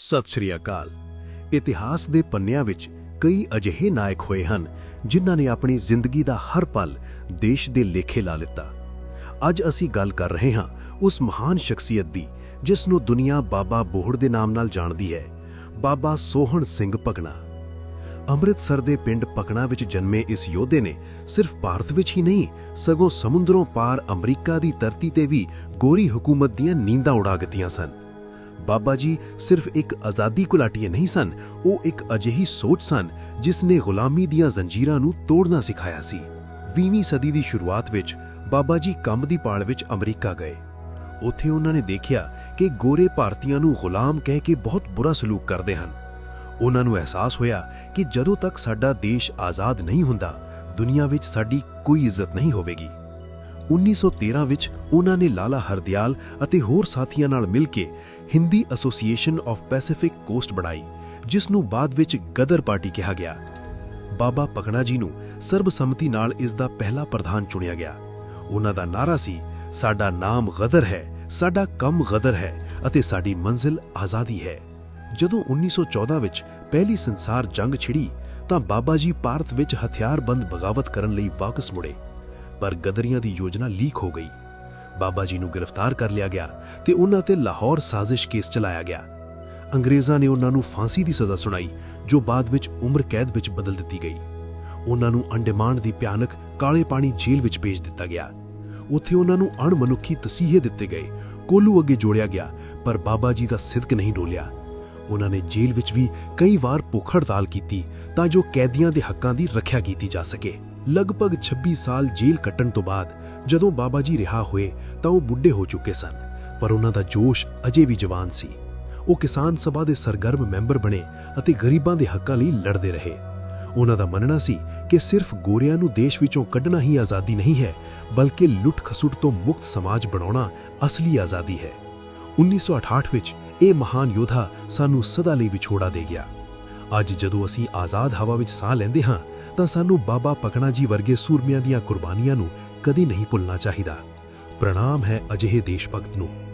ਸਤਿ ਸ੍ਰੀ ਅਕਾਲ। ਇਤਿਹਾਸ ਦੇ ਪੰਨਿਆਂ ਵਿੱਚ ਕਈ ਅਜਿਹੇ ਨਾਇਕ ਹੋਏ ਹਨ, ਜਿਨ੍ਹਾਂ ਨੇ ਆਪਣੀ ਜ਼ਿੰਦਗੀ ਦਾ ਹਰ ਪਲ ਦੇਸ਼ ਦੇ ਲੇਖੇ ਲਾ ਲਿੱਤਾ। ਅੱਜ ਅਸੀਂ ਗੱਲ ਕਰ ਰਹੇ ਹਾਂ ਉਸ ਮਹਾਨ ਸ਼ਖਸੀਅਤ ਦੀ, ਜਿਸ ਨੂੰ ਦੁਨੀਆ ਬਾਬਾ ਬੋਹੜ ਦੇ ਨਾਮ ਨਾਲ ਜਾਣਦੀ ਹੈ, ਬਾਬਾ ਸੋਹਣ ਸਿੰਘ ਪਕਣਾ ਅੰਮ੍ਰਿਤਸਰ ਦੇ ਪਿੰਡ ਪਕਣਾ ਵਿੱਚ ਜਨਮੇ ਇਸ ਯੋਧੇ ਨੇ ਸਿਰਫ ਭਾਰਤ ਵਿੱਚ ਹੀ ਨਹੀਂ, ਸਗੋਂ ਸਮੁੰਦਰੋਂ ਪਾਰ ਅਮਰੀਕਾ ਦੀ ਧਰਤੀ ਤੇ ਵੀ ਗੋਰੀ ਹਕੂਮਤ ਦੀਆਂ ਨੀਂਦਾਂ ਉਡਾ ਦਿੱਤੀਆਂ ਸਨ। ਬਾਬਾ ਜੀ ਸਿਰਫ ਇੱਕ ਆਜ਼ਾਦੀ ਘੁਲਾਟੀਏ ਨਹੀਂ ਸਨ, ਉਹ ਇੱਕ ਅਜਿਹੀ ਸੋਚ ਸਨ ਜਿਸ ਨੇ ਗੁਲਾਮੀ ਦੀਆਂ ਜ਼ੰਜੀਰਾਂ ਨੂੰ ਤੋੜਨਾ ਸਿਖਾਇਆ ਸੀ। 20ਵੀਂ ਸਦੀ ਦੀ ਸ਼ੁਰੂਆਤ ਵਿੱਚ ਬਾਬਾ ਜੀ ਕੰਮ ਦੀ ਪਾਲ ਵਿੱਚ ਅਮਰੀਕਾ ਗਏ। ਉੱਥੇ ਉਹਨਾਂ ਨੇ ਦੇਖਿਆ ਕਿ ਗੋਰੇ ਭਾਰਤੀਆਂ ਨੂੰ ਗੁਲਾਮ ਕਹਿ ਕੇ ਬਹੁਤ ਬੁਰਾ ਸਲੂਕ ਕਰਦੇ ਹਨ। ਉਹਨਾਂ ਨੂੰ ਅਹਿਸਾਸ ਹੋਇਆ ਕਿ ਜਦੋਂ ਤੱਕ ਸਾਡਾ ਦੇਸ਼ ਆਜ਼ਾਦ ਨਹੀਂ ਹੁੰਦਾ, ਦੁਨੀਆ ਵਿੱਚ ਸਾਡੀ ਕੋਈ ਇੱਜ਼ਤ ਨਹੀਂ ਹੋਵੇਗੀ। 1913 ਵਿੱਚ ਉਹਨਾਂ ਨੇ ਲਾਲਾ ਹਰਦਿਆਲ ਅਤੇ ਹੋਰ ਸਾਥੀਆਂ ਨਾਲ ਮਿਲ ਕੇ Hindi association of Pacific coast ਬਣਾਈ, ਜਿਸ ਨੂੰ ਬਾਅਦ ਵਿੱਚ ਗਦਰ ਪਾਰਟੀ ਕਿਹਾ ਗਿਆ। ਬਾਬਾ ਪਕਣਾ ਜੀ ਨੂੰ ਸਰਬਸੰਮਤੀ ਨਾਲ ਇਸ ਦਾ ਪਹਿਲਾ ਪ੍ਰਧਾਨ ਚੁਣਿਆ ਗਿਆ। ਉਹਨਾਂ ਦਾ ਨਾਰਾ ਸੀ, ਸਾਡਾ ਨਾਮ ਗਦਰ ਹੈ, ਸਾਡਾ ਕੰਮ ਗਦਰ ਹੈ ਅਤੇ ਸਾਡੀ ਮੰਜ਼ਿਲ ਆਜ਼ਾਦੀ ਹੈ। ਜਦੋਂ 1914 ਵਿੱਚ ਪਹਿਲੀ ਸੰਸਾਰ ਜੰਗ ਛਿੜੀ, ਤਾਂ ਬਾਬਾ ਜੀ ਭਾਰਤ ਵਿੱਚ ਹਥਿਆਰਬੰਦ ਬਗਾਵਤ ਕਰਨ ਲਈ ਵਾਪਸ ਮੁੜੇ। ਪਰ ਗਦਰੀਆਂ ਦੀ ਯੋਜਨਾ ਲੀਕ ਹੋ ਗਈ। ਬਾਬਾ ਜੀ ਨੂੰ ਗ੍ਰਿਫਤਾਰ ਕਰ ਲਿਆ ਗਿਆ ਤੇ ਉਹਨਾਂ ਤੇ ਲਾਹੌਰ ਸਾਜ਼ਿਸ਼ ਕੇਸ ਚਲਾਇਆ ਗਿਆ। ਅੰਗਰੇਜ਼ਾਂ ਨੇ ਉਹਨਾਂ ਨੂੰ ਫਾਂਸੀ ਦੀ ਸਜ਼ਾ ਸੁਣਾਈ, ਜੋ ਬਾਅਦ ਵਿੱਚ ਉਮਰ ਕੈਦ ਵਿੱਚ ਬਦਲ ਦਿੱਤੀ ਗਈ। ਉਹਨਾਂ ਨੂੰ ਅੰਡੇਮਾਨ ਦੀ ਭਿਆਨਕ ਕਾਲੇ ਪਾਣੀ ਜੇਲ੍ਹ ਵਿੱਚ ਭੇਜ ਦਿੱਤਾ ਗਿਆ। ਉੱਥੇ ਉਹਨਾਂ ਨੂੰ ਅਣਮਨੁੱਖੀ ਤਸੀਹੇ ਦਿੱਤੇ ਗਏ। ਕੋਲੂ ਅੱਗੇ ਜੋੜਿਆ ਗਿਆ, ਪਰ ਬਾਬਾ ਜੀ ਦਾ ਸਿਦਕ ਨਹੀਂ ਡੋਲਿਆ। ਉਹਨਾਂ ਨੇ ਜੇਲ੍ਹ ਵਿੱਚ ਵੀ ਕਈ ਵਾਰ ਭੁੱਖ ਹੜਤਾਲ ਕੀਤੀ ਤਾਂ ਜੋ ਕੈਦੀਆਂ ਦੇ ਹੱਕਾਂ ਦੀ ਰੱਖਿਆ ਕੀਤੀ ਜਾ ਸਕੇ। ਲਗਭਗ 26 ਸਾਲ ਜੇਲ੍ਹ ਕੱਟਣ ਤੋਂ ਬਾਅਦ ਜਦੋਂ ਬਾਬਾ ਜੀ ਰਿਹਾ ਹੋਏ ਤਾਂ ਉਹ ਬੁੱਢੇ ਹੋ ਚੁੱਕੇ ਸਨ, ਪਰ ਉਹਨਾਂ ਦਾ ਜੋਸ਼ ਅਜੇ ਵੀ ਜਵਾਨ ਸੀ। ਉਹ ਕਿਸਾਨ ਸਭਾ ਦੇ ਸਰਗਰਮ ਮੈਂਬਰ ਬਣੇ ਅਤੇ ਗਰੀਬਾਂ ਦੇ ਹੱਕਾਂ ਲਈ ਲੜਦੇ ਰਹੇ। ਉਹਨਾਂ ਦਾ ਮੰਨਣਾ ਸੀ ਕਿ ਸਿਰਫ ਗੋਰਿਆਂ ਨੂੰ ਦੇਸ਼ ਵਿੱਚੋਂ ਕੱਢਣਾ ਹੀ ਆਜ਼ਾਦੀ ਨਹੀਂ ਹੈ, ਬਲਕਿ ਲੁੱਟ-ਖਸੁੱਟ ਤੋਂ ਮੁਕਤ ਸਮਾਜ ਬਣਾਉਣਾ ਅਸਲੀ ਆਜ਼ਾਦੀ ਹੈ। 1968 ਵਿੱਚ ਇਹ ਮਹਾਨ ਯੋਧਾ ਸਾਨੂੰ ਸਦਾ ਲਈ ਵਿਛੋੜਾ ਦੇ ਗਿਆ। ਅੱਜ ਜਦੋਂ ਅਸੀਂ ਆਜ਼ਾਦ ਹਵਾ ਵਿੱਚ ਸਾਹ ਲੈਂਦੇ ਹਾਂ ਤਾਂ ਸਾਨੂੰ ਬਾਬਾ ਪਕਣਾ ਜੀ ਵਰਗੇ ਸੂਰਮਿਆਂ ਦੀਆਂ ਕੁਰਬਾਨੀਆਂ ਨੂੰ ਕਦੀ ਨਹੀਂ ਭੁੱਲਣਾ ਚਾਹੀਦਾ। ਪ੍ਰਣਾਮ ਹੈ ਅਜਿਹੇ ਦੇਸ਼ ਭਗਤ ਨੂੰ।